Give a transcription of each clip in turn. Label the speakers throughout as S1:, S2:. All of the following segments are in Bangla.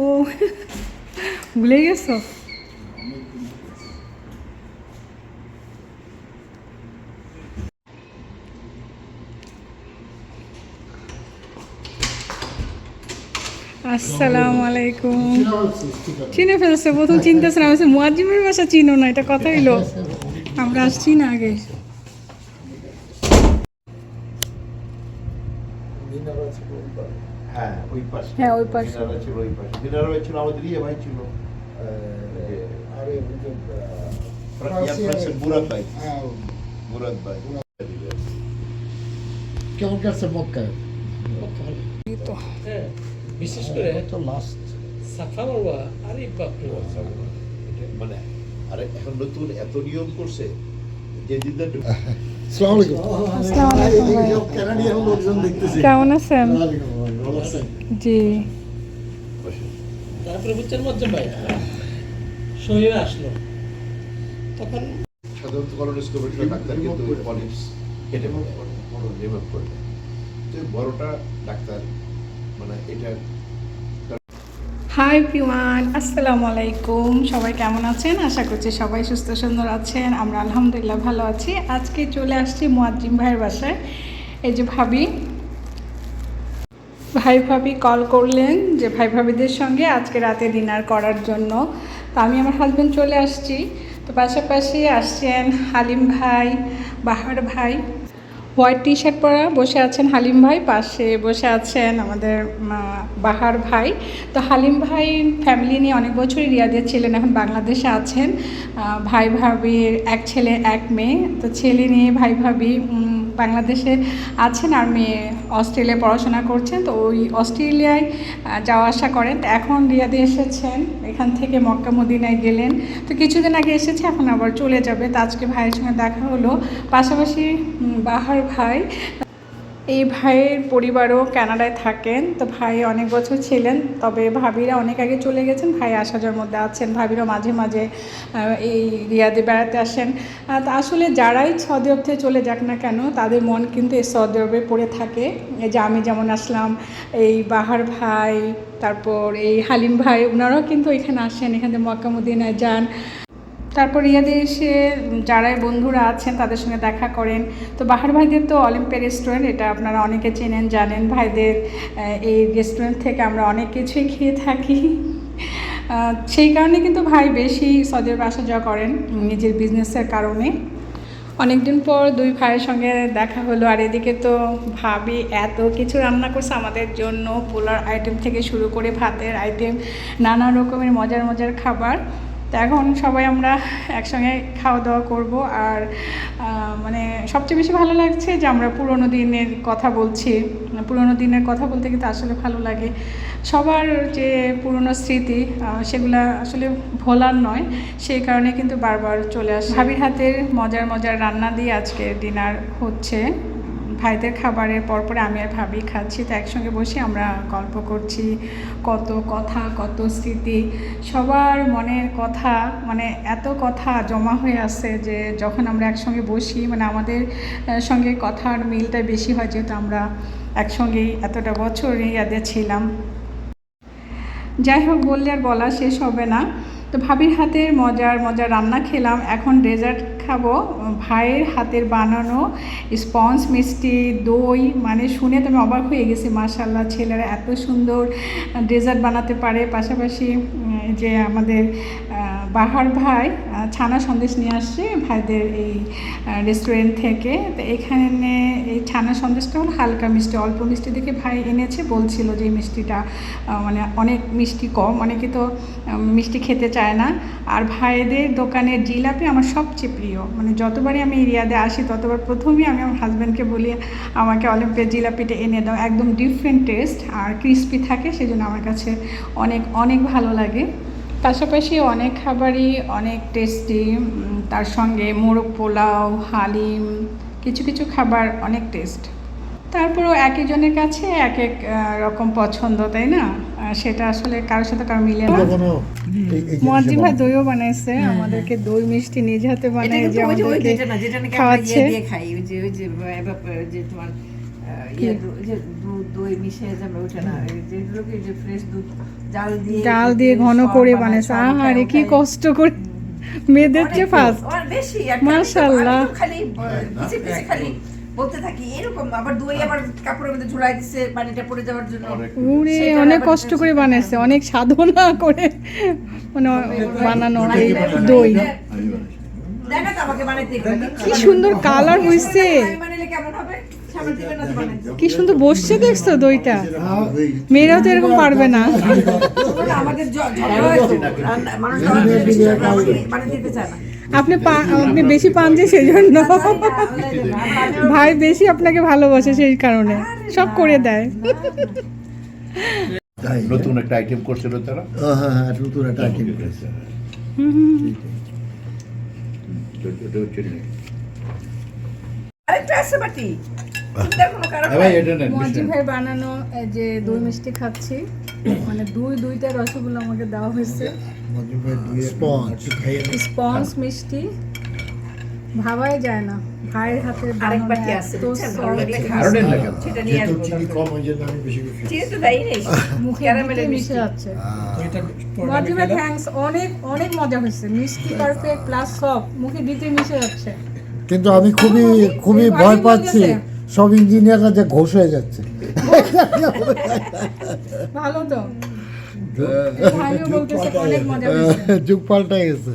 S1: ও ভুলে গেছো? আসসালামু আলাইকুম। চিনে ফেলছে প্রথম চিনতেছে না আমি মুয়াজ্জিমের বাসা চিনো না এটা কথা হইল। আমরা আসছি না আগে।
S2: হ্যাঁ ওই পাশে।
S1: হ্যাঁ, ওই পাশে।
S2: ছিল ওই পাশে। দিনারা ভাই ছিল আমাদের ইয়ে ভাই ছিল
S3: আরে
S2: ভাই।
S3: হ্যাঁ
S2: মুরাদ ভাই।
S3: কেমন কাছে মক্কায়?
S1: তো।
S4: হ্যাঁ বিশেষ করে
S3: তো লাস্ট
S4: সাফা মারওয়া আরে বাপরে।
S2: মানে আরে এখন নতুন এত নিয়ম করছে যে দিনটা
S3: আসসালামু আলাইকুম।
S1: আসসালামু আলাইকুম ভাই।
S3: কানাডিয়ান লোকজন দেখতেছি।
S1: কেমন আছেন? জি।
S4: তারপরে বুঝছেন ভাই শরীরে আসলো। তখন
S2: সাধারণত ডাক্তার কিন্তু পলিপস কেটে রিমুভ করে দেয়। তো বড়টা ডাক্তার মানে এটা
S1: হাই প্রিওয়ান আসসালামু আলাইকুম। সবাই কেমন আছেন? আশা করছি সবাই সুস্থ সুন্দর আছেন। আমরা আলহামদুলিল্লাহ ভালো আছি। আজকে চলে আসছি মুয়াজ্জিম ভাইয়ের বাসায়। এই যে ভাবি ভাই ভাবি কল করলেন যে ভাই ভাবিদের সঙ্গে আজকে রাতে ডিনার করার জন্য। তো আমি আমার হাজব্যান্ড চলে আসছি। তো পাশাপাশি আসছেন হালিম ভাই, বাহার ভাই। হোয়াইট টি শার্ট পরা বসে আছেন হালিম ভাই, পাশে বসে আছেন আমাদের বাহার ভাই। তো হালিম ভাই ফ্যামিলি নিয়ে অনেক বছরই রিয়াদে ছিলেন, এখন বাংলাদেশে আছেন। ভাই ভাবির এক ছেলে, এক মেয়ে। তো ছেলে নিয়ে ভাই ভাবি বাংলাদেশে আছেন আর মেয়ে অস্ট্রেলিয়ায় পড়াশোনা করছেন, তো ওই অস্ট্রেলিয়ায় যাওয়া আসা করেন। তো এখন রিয়াদে এসেছেন, এখান থেকে মক্কা মদিনায় গেলেন। তো কিছুদিন আগে এসেছে, এখন আবার চলে যাবে। তো আজকে ভাইয়ের সঙ্গে দেখা হলো। পাশাপাশি বাহার ভাই এই ভাইয়ের পরিবারও কানাডায় থাকেন, তো ভাই অনেক বছর ছিলেন, তবে ভাবিরা অনেক আগে চলে গেছেন, ভাই আসা যাওয়ার মধ্যে আছেন ভাবিরা মাঝে মাঝে এই রিয়াদে বেড়াতে আসেন। তো আসলে যারাই সৌদি আরব থেকে চলে যাক না কেন, তাদের মন কিন্তু এই সৌদি আরবে পড়ে থাকে। যে আমি যেমন আসলাম, এই বাহার ভাই, তারপর এই হালিম ভাই ওনারাও কিন্তু এখানে আসেন, এখানে মক্কা মদিনায় যান। তারপর ইয়াদে এসে যারাই বন্ধুরা আছেন তাদের সঙ্গে দেখা করেন। তো বাহার ভাইদের তো অলিম্পিয়া রেস্টুরেন্ট এটা আপনারা অনেকে চেনেন, জানেন। ভাইদের এই রেস্টুরেন্ট থেকে আমরা অনেক কিছুই খেয়ে থাকি। সেই কারণে কিন্তু ভাই বেশি সদের বাসা যাওয়া করেন নিজের বিজনেসের কারণে। অনেকদিন পর দুই ভাইয়ের সঙ্গে দেখা হলো, আর এদিকে তো ভাবি এত কিছু রান্না করছে আমাদের জন্য, পোলার আইটেম থেকে শুরু করে ভাতের আইটেম নানা রকমের মজার মজার খাবার। তো এখন সবাই আমরা একসঙ্গে খাওয়া দাওয়া করব। আর মানে সবচেয়ে বেশি ভালো লাগছে যে আমরা পুরোনো দিনের কথা বলছি। পুরোনো দিনের কথা বলতে কিন্তু আসলে ভালো লাগে। সবার যে পুরনো স্মৃতি সেগুলা আসলে ভোলার নয়। সেই কারণে কিন্তু বারবার চলে আসে। ভাবির হাতের মজার মজার রান্না দিয়ে আজকে ডিনার হচ্ছে। ভাইদের খাবারের পরপরে আমি আর ভাবি খাচ্ছি, তো একসঙ্গে বসে আমরা গল্প করছি। কত কথা, কত স্মৃতি, সবার মনের কথা মানে এত কথা জমা হয়ে আছে যে যখন আমরা একসঙ্গে বসি মানে আমাদের সঙ্গে কথার মিলটা বেশি হয় যেহেতু আমরা একসঙ্গেই এতটা বছর ইয়াদে ছিলাম। যাই হোক, বললে আর বলা শেষ হবে না। তো ভাবির হাতের মজার মজার রান্না খেলাম। এখন ডেজার্ট খাব। ভাইয়ের হাতের বানানো স্পঞ্জ মিষ্টি, দই মানে শুনে তো আমি অবাক হয়ে গেছি। মার্শাল্লাহ ছেলেরা এত সুন্দর ডেজার্ট বানাতে পারে। পাশাপাশি যে আমাদের বাহার ভাই ছানা সন্দেশ নিয়ে আসছে ভাইদের এই রেস্টুরেন্ট থেকে। তো এখানে এই ছানা সন্দেশটা হলো হালকা মিষ্টি, অল্প মিষ্টি দেখে ভাই এনেছে, বলছিল যে এই মিষ্টিটা মানে অনেক মিষ্টি কম, অনেকে তো মিষ্টি খেতে চায় না। আর ভাইদের দোকানের জিলাপি আমার সবচেয়ে প্রিয় মানে যতবারই আমি এরিয়াতে আসি, ততবার প্রথমেই আমি আমার হাজব্যান্ডকে বলি, আমাকে অলিম্পিয়া জিলাপিটা এনে দাও। একদম ডিফারেন্ট টেস্ট আর ক্রিস্পি থাকে, সেজন্য আমার কাছে অনেক অনেক ভালো লাগে। পাশাপাশি অনেক খাবারই অনেক টেস্টি তার সঙ্গে মোরগ পোলাও হালিম কিছু কিছু খাবার অনেক টেস্ট তারপরও তারপরেও একজনের কাছে এক এক রকম পছন্দ তাই না? সেটা আসলে কারোর সাথে কারও মিলে না।
S3: জিনিসটা
S1: ভাই দইও বানাইছে আমাদেরকে দই মিষ্টি নিজ হাতে বানাই যে আমাদেরকে
S5: যেটা না যেটা নাকি আমরা
S1: খাওয়াচ্ছে।
S5: ইয়ে খাই ওই যে ওই যে তোমার আহ, ইয়ে দু- যে দুধ দই মিশিয়ে যাবে ওটা না এই যেগুলোকে যে ফ্রেশ দুধ জাল দিয়ে
S1: ডাল দিয়ে ঘন করে বানাইছে আহারে কি কষ্ট করে। মেয়েদের
S5: অনেক
S1: চেয়ে ফার্স্ট
S5: তো খালি পিছে খালি বলতে থাকি এরকম আবার দই আবার কাপড়ের মধ্যে ঝুলাই দিচ্ছে পানিটা পড়ে যাওয়ার জন্য।
S2: অনেক
S1: উড়ে অনেক কষ্ট করে বানাইছে অনেক সাধনা করে মানে বানানো এই দই। কি সুন্দর কালার হইছে।
S5: কেমন হবে?
S1: কি সুন্দর বসছে দেখছ দইটা মেয়েরাও তো এরকম পারবে না আপনি পা- আপনি বেশি পান যে সেই জন্য ভাই বেশি আপনাকে ভালোবাসে সেই কারণে সব করে দেয়
S2: নতুন একটা আইটেম করছিল তারা
S3: হ্যাঁ হ্যাঁ হ্যাঁ নতুন একটা আইটেম করেছে।
S5: আরেকটা আছে বাটি
S1: বানানো এই যে দই মিষ্টি খাচ্ছি মানে দুই দুইটা রসগোল্লা আমাকে দেওয়া হয়েছে।
S3: স্পঞ্জ।
S1: স্পঞ্জ মিষ্টি ভাবাই যায় না। ভাইয়ের হাতে
S5: আরেক বাটি আছে? সেটা নিয়ে আসব
S3: চিনি কম আমি বেশি
S5: চিনি তো নেই
S1: মুখে মিশে যাচ্ছে। মজিব থ্যাঙ্কস অনেক অনেক মজা হয়েছে। মিষ্টি পারফেক্ট প্লাস সব মুখে দিতে মিশে যাচ্ছে।
S3: কিন্তু আমি খুবই খুবই ভয় পাচ্ছি। সব ইঞ্জিনিয়াররা যে ঘোষ হয়ে যাচ্ছে।
S1: ভালো তো।
S3: যুগ পাল্টে গেছে।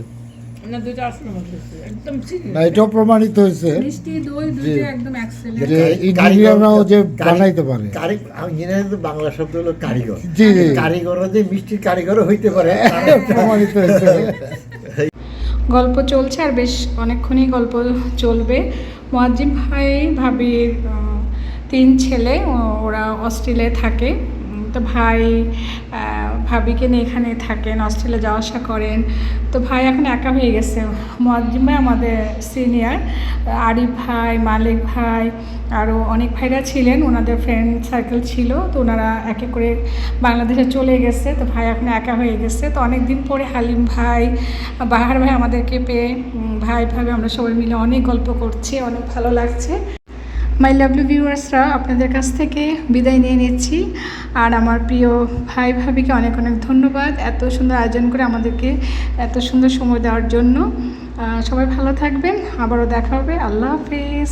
S5: না দুটো আসলে হচ্ছে একদম চিনি
S3: না এটাও প্রমাণিত হয়েছে।
S1: মিষ্টি দই দুইটা একদম এক্সেলেন্ট
S3: যে ইঞ্জিনিয়াররাও যে বানাইতে পারে।
S6: কারি তো বাংলা শব্দ হলো কারিগর।
S3: জি,
S6: যে মিষ্টির কারিগরও হইতে পারে।
S3: প্রমাণিত হয়েছে।
S1: গল্প চলছে আর বেশ অনেকক্ষণই গল্প চলবে। মোয়াজ্জিম ভাই ভাবির তিন ছেলে ওরা অস্ট্রেলিয়ায় থাকে। তো ভাই ভাবিকে নিয়ে এখানে থাকেন, অস্ট্রেলিয়া যাওয়া আসা করেন। তো ভাই এখন একা হয়ে গেছে। মোয়াজ্জিম ভাই আমাদের সিনিয়র আরিফ ভাই, মালিক ভাই আরও অনেক ভাইরা ছিলেন, ওনাদের ফ্রেন্ড সার্কেল ছিল। তো ওনারা এক করে বাংলাদেশে চলে গেছে। তো ভাই এখন একা হয়ে গেছে। তো অনেক দিন পরে হালিম ভাই, বাহার ভাই আমাদেরকে পেয়ে ভাই ভাবে আমরা সবাই মিলে অনেক গল্প করছি, অনেক ভালো লাগছে। মাই লাভলি ভিউয়ার্সরা আপনাদের কাছ থেকে বিদায় নিয়ে নিচ্ছি। আর আমার প্রিয় ভাই ভাবিকে অনেক অনেক ধন্যবাদ এত সুন্দর আয়োজন করে আমাদেরকে এত সুন্দর সময় দেওয়ার জন্য। সবাই ভালো থাকবেন। আবারও দেখা হবে। আল্লাহ হাফিজ।